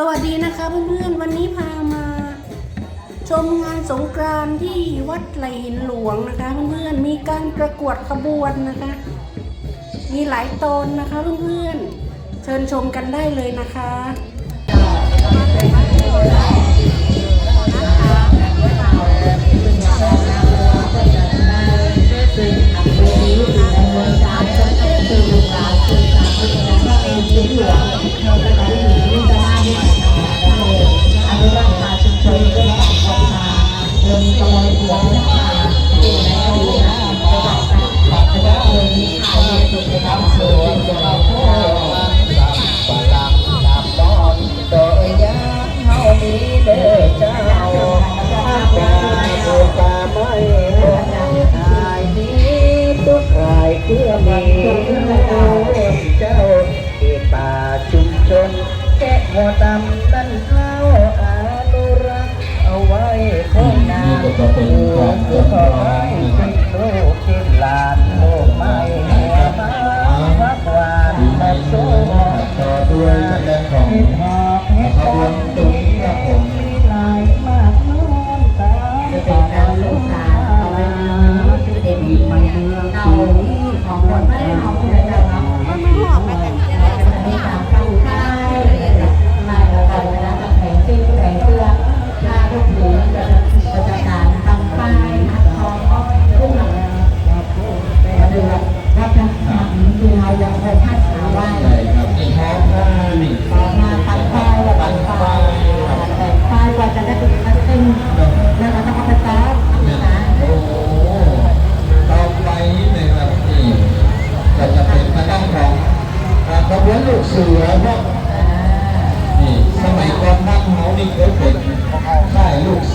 สวัสดีนะคะเพื่อนๆ วันนี้พามา ชมงานสงกรานต์ที่วัดไหลหินหลวงนะคะเพื่อนๆมีการประกวดขบวนนะคะ มีหลายตนนะคะเพื่อนๆ เชิญชมกันได้เลยนะคะฝ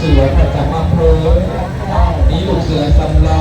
เสือประจำอำเภอมีลูกเสือสำรอง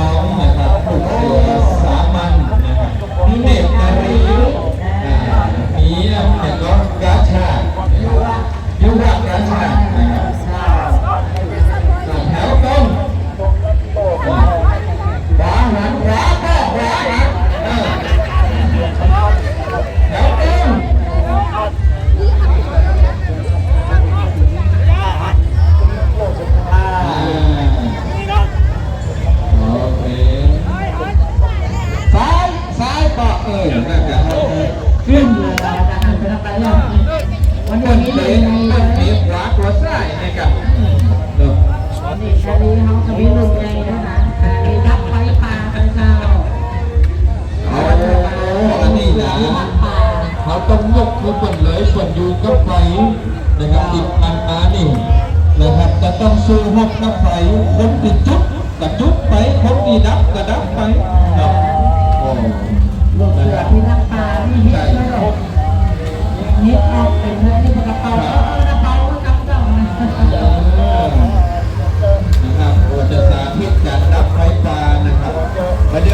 นี่ชาลีเขาจะมีลูกใหญ่นะคะมีรับไฟป่าไปเจ้าเอาอันนี้นะเขาต้องยกคือคนเลยคนอยู่กับไฟนะครับติดพันมานี่นะครับจะต้องสู้หกกับไฟคนติดจุดกระจุดไปคนที่ดับกระดับไปครับโอ้ลูกเสือที่รับป่านี่ฮิตเลยหรอกฮิตออกเป็นเลยนี่กระเป๋า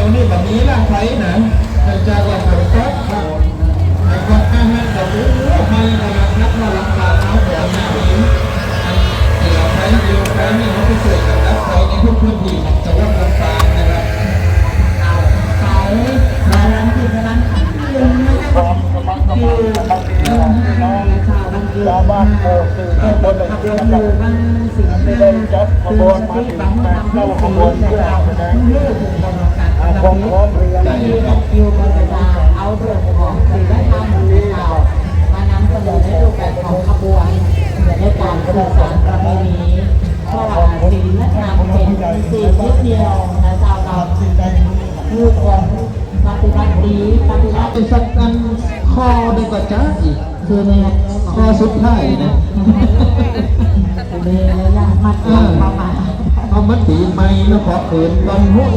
ดี๋ยวนี้แบบนี้ล่ะไฟนะเนื่องจากว่าฝนตกครับไอ้คนข้างนั้นก็รู้ไม่นะครับนักว่าลังคาเอาแบบนี้เกี่ยวไฟเดียวกันนี่เขาไปเสกกับดับไฟในทุกพื้นที่ของจังหวัดลำปางนะครับสายมาลันที่ร้านลุงนะครับคือลุงห้าชาวบ้านเกิดบ้านโพคือขบวนขบวนหมู่บ้านสิงห์ไม่ได้จัดขบวนมาถึงมาเข้าขบวนเพื่อแสดง ลูกบรรยากาศคงพร้อมเรียนที่คิวบรรดาเอาเรื่องของศิลธรรมของเรามานำเสนอในรูปแบบของขบวนในการสื่อสารประเพณีเพราะว่าศิลธรรมเป็นสิ่งที่เดียวนะชาวเราผู้คนปฏิบัติดีปฏิบัติสักกันคอดีกว่าจ้าอีกคือเนี่ยคอสุดท้ายนะเลยยากมัดยากประมาณเอามันตีไม่แล้วขอเขินกันหุ้ย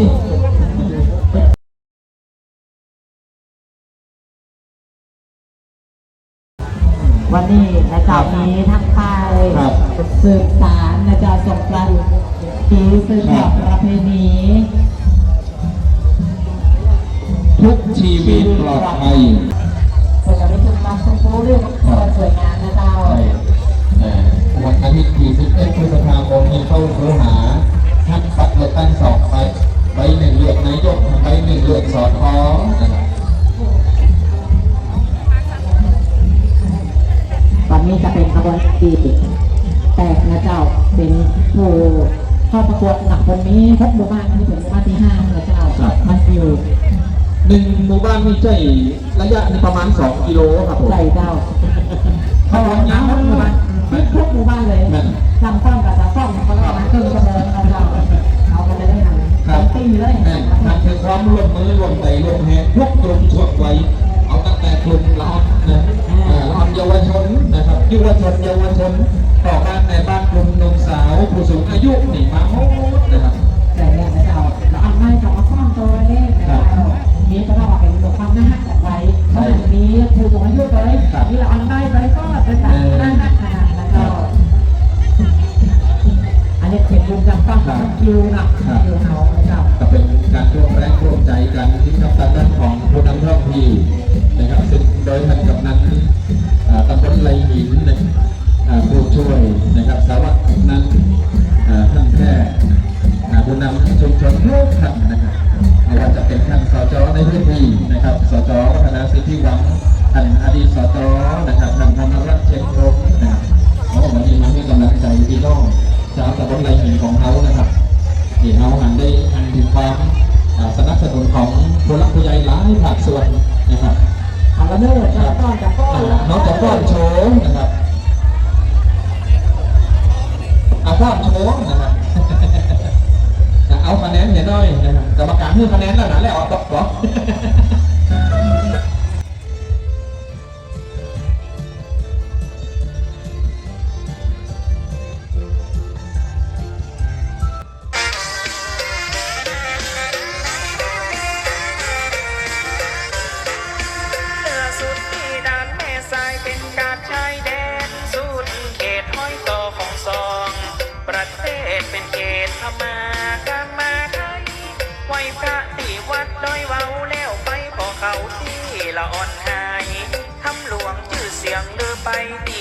วันนี้นะเจ้ามีทั้งไปสืบสารนะเจ้าสงกรานต์ที่สืบทอดประเพณีทุกชีวิตปลอดภัยเพื่อจะได้ถึงมาชมพูเรื่องความสวยงามนะเจ้าใช่เอ่อวันอาทิตย์ที่11พฤษภาคมนี้เข้าค้หาทักปัดเลือกตั้งสองใบใบหนึ่งเลือกนายกใบหนึ่งเลือกสอทอนะครับ นี่จะเป็นขบวนตีแตกนะเจ้าเป็นผู้เข้าประกวดหนักคนนี้พบหมู่บ้านที่เป็นหปบ้านที่ห้านะเจ้ามันอยู่หนึ่งหมู่บ้านนี่ใจระยะในประมาณสองกิโลครับผมใจเจ้าเขาบอกน้ำทุหมู่บ้านทุกหมู่บ้านเลยจำต้อมกับจำต้องเขาเล่ามาครึ่งชั่วโนะเจ้าเขาไปเลยได้ทำตีเลยนั่นคือความร่วมมือร่วมใจร่วมแหงทุกตรงทั่วไว้ มต่อการในบ้านกลุ่มนมสาวผู้สูงอายุหนีมา น้องตะก้อนน้องตะก้อนโฉงนะครับอาก้อนโฉงนะครับเอาคะแนนเห็นหน้อยนะครับกรรมการเพื่อคะแนนแล้วนะแล้วเอาตกหรอ อ่อนหายทำหลวงชื่อเสียงเดือไปดี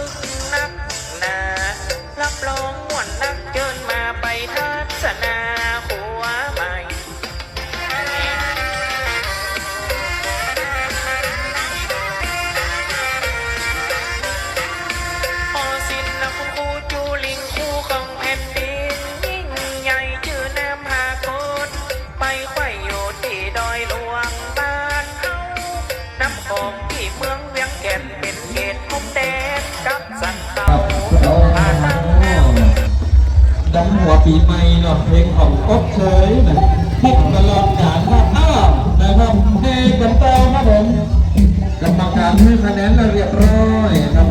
ของหัวปีใหม่เนาะเพลงของก๊กเฉยนะฮิตตลอดกาลครัอ้าวนะครับเฮกันต่อครับผมกรรมการให้คะแนนเรียบร้อยครับ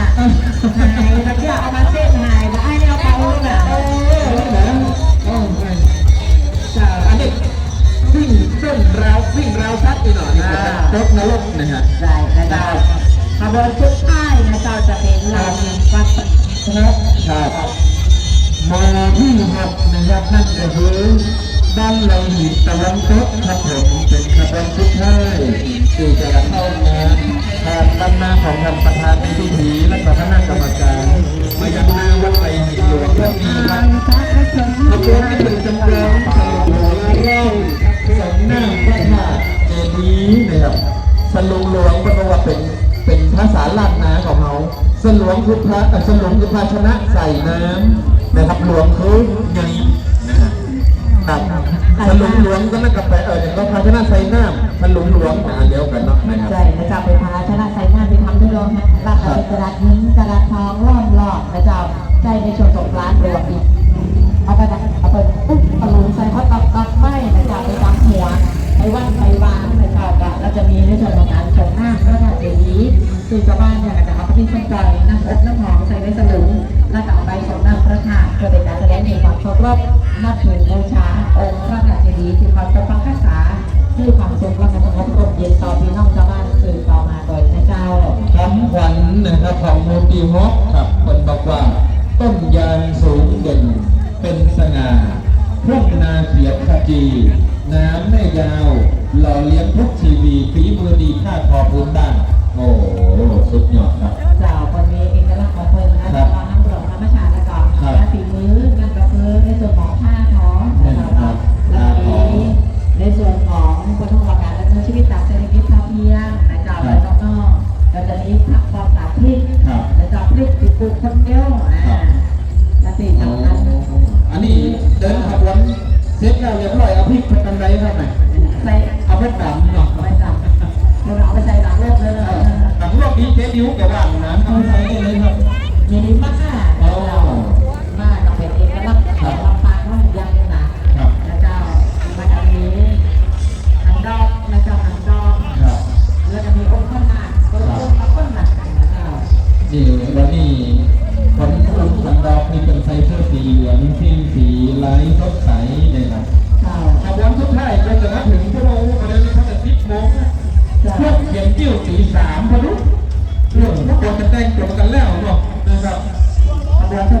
อีกหน่อยนี่ครถนรกนะฮะได้นะครับขบวนชุดท้ายนะเจ้าจะเป็นลำวัดนะครับมอที่หกนะครับนั่นก็คือบ้านเราหินตะลันตกครับผมเป็นขบวนชุดท้ายที่จะเข้ามาทางด้านหน้าของทางประ เป็นภาษาล้านนาของเขาสลวงคือพระเอ่สลวงคือภาชนะใส่น้ำนะครับหลวงคือไงนะฮะครับสลุงหลวงก็นั่นกับไปเอออย่างก็ภาชนะใส่น้ำสลุงหลวงนะอันเดียวกันเนาะนะครับใช่นะจ๊ะไปพาชนะใส่น้าไปทำด้วยลมนะราคาเป็นกระดาษหินกระดาษทองล้อมรอบนะจ๊ะใช่ในช่วงสงกรานต์รวมอี คือชาวบ้านเนี่ยจะเอาไปที่ส้นใจน้ำอบน้ำหอมใส่ในสลุงแล้วก็เอาไปส่งน้ำพระธาตุเพื่อเป็นการแสดงถึงความเคารพนับถือบูชาองค์พระธาตุเจดีย์ที่ความปกปักรักษาที่ความทรงความสงบร่มเย็นต่อพี่น้องชาวบ้านสืบต่อมาโดยพระเจ้าคำขวัญนะครับของโมติฮอกครับคนบอกว่า ต้นยางสูงเด่นเป็นสง่าพุ่งนาเขียวขจีน้ำแม่ยาวหล่อเลี้ยงทุกชีวีฝีมือดีค่าคอพื้นด้าน โอ้โหสุดยอดครับ เจ้าคนมีเอกลักษณ์ของเพิ่นนะครัจะบมาทั้งหลวงธรรมชาติและก็ครับงานฝีมืองานกระเพือในส่วนของผ้า แล้วจะมีองค์พระนาคก็องค์พระพุทธนาคนะครับนี่แล้วนี่คนพูดคนดอกนี่เป็นไซเสื้อสีเหลืองที่สีไลท์สดใสเนี่ยครับเจ้าขบวนสุดท้ายก็จะมาถึงพวกเราประเดี๋ยวนี้เขาจะสิบโมงเจ้าพวกเขียนจิ้วสีสามพอรู้เรื่องพวกเราจะแต่งตัวกันแล้วเนาะนะครับขบวนสุดท้าย